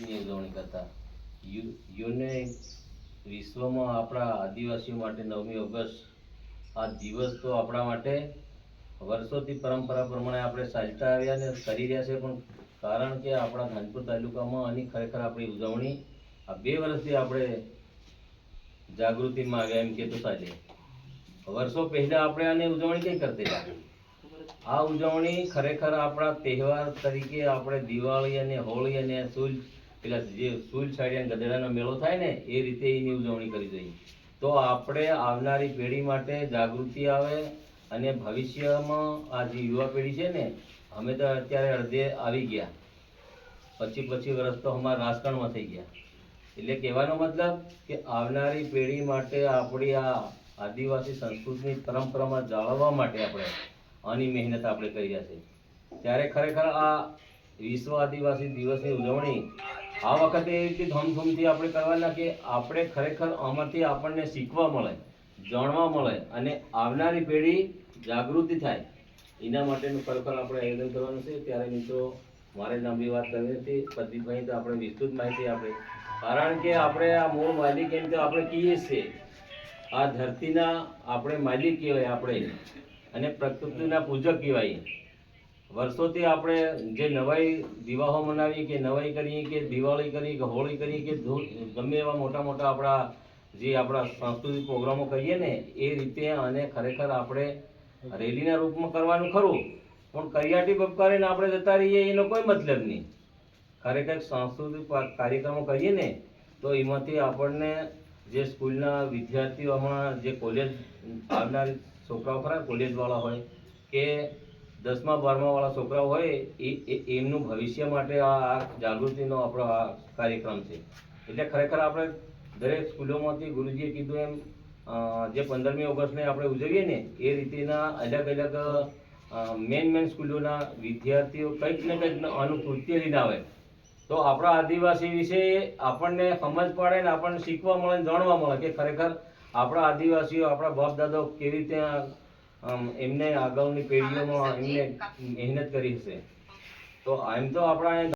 ની ઉજવણી યુને વિશ્વમાં આપણા આદિવાસીઓ માટે નવમી ઓગસ્ટ આ દિવસ તો આપણા માટે વર્ષોથી પરંપરા પ્રમાણે આપણે સાજતા આવ્યા ને કરી રહ્યા છે, પણ કારણ કે આપણા ધાનપુર તાલુકામાં આની ખરેખર આપણી ઉજવણી આ બે વર્ષથી આપણે જાગૃતિમાં આવ્યા એમ કે તો ચાલે. વર્ષો પહેલા આપણે આની ઉજવણી કઈ કરતા આ ઉજવણી ખરેખર આપણા તહેવાર તરીકે આપણે દિવાળી અને હોળી અને સૂલ પેલા જે સુલ સાડી ગધેડાનો મેળો થાય ને, એ રીતે એની ઉજવણી કરી જોઈએ તો આપણે આવનારી પેઢી માટે જાગૃતિ આવે અને ભવિષ્યમાં આ જે યુવા પેઢી છે ને, અમે તો અત્યારે અડધે આવી ગયા. પછી પછી વર્ષ તો અમારા રાજકારણમાં થઈ ગયા. એટલે કહેવાનો મતલબ કે આવનારી પેઢી માટે આપણી આ આદિવાસી સંસ્કૃતિની પરંપરામાં જાળવવા માટે આપણે આની મહેનત આપણે કરી રહ્યા છે. ત્યારે ખરેખર આ વિશ્વ આદિવાસી દિવસની ઉજવણી આ વખતે એટલી રીતે આપણે કરવાના કે આપણે ખરેખર આમાંથી આપણને શીખવા મળે, જાણવા મળે અને આવનારી પેઢી જાગૃતિ થાય. એના માટેનું ખરેખર આપણે આયોજન કરવાનું છે. ત્યારે મિત્રો, મારે લાંબી વાત કરવી હતી. પ્રદીપભાઈ, તો આપણે વિસ્તૃત માહિતી આપણે કારણ કે આપણે આ મૂળ માલિક એમ તો આપણે કહીએ છીએ. આ ધરતીના આપણે માલિક કહેવાય આપણે. અને પ્રકૃતિના પૂજક કહેવાય. વર્ષોથી આપણે જે નવાઈ દિવાહો મનાવીએ કે નવાઈ કરીએ કે દિવાળી કરીએ કે હોળી કરીએ કે ગમે એવા મોટા મોટા આપણા જે આપણા સાંસ્કૃતિક પ્રોગ્રામો કરીએ ને, એ રીતે અને ખરેખર આપણે રેલીના રૂપમાં કરવાનું ખરું. પણ કરિયાટી બપકારીને આપણે જતા રહીએ, એનો કોઈ મતલબ નહીં. ખરેખર સાંસ્કૃતિક કાર્યક્રમો કરીએ ને, તો એમાંથી આપણને જે સ્કૂલના વિદ્યાર્થીઓ હમણાં જે કોલેજ, આવનાર છોકરાઓ ખરા કોલેજવાળા હોય કે દસમા, બારમા વાળા છોકરાઓ હોય, એ એમનું ભવિષ્ય માટે આ જાગૃતિનો આપણો આ કાર્યક્રમ છે. એટલે ખરેખર આપણે દરેક સ્કૂલોમાંથી ગુરુજીએ કીધું એમ જે પંદરમી ઓગસ્ટને આપણે ઉજવીએ ને, એ રીતેના અલગ અલગ મેન મેન સ્કૂલોના વિદ્યાર્થીઓ કંઈક ને કંઈક આનું કૃત્ય આવે. તો આપણા આદિવાસી વિશે આપણને સમજ પડે ને આપણને શીખવા મળે જાણવા મળે કે ખરેખર આપણા આદિવાસીઓ, આપણા બાપ દાદા કેવી રીતે એમને આગળની પેઢીઓમાં એમને મહેનત કરી હશે. તો એમ તો આપણા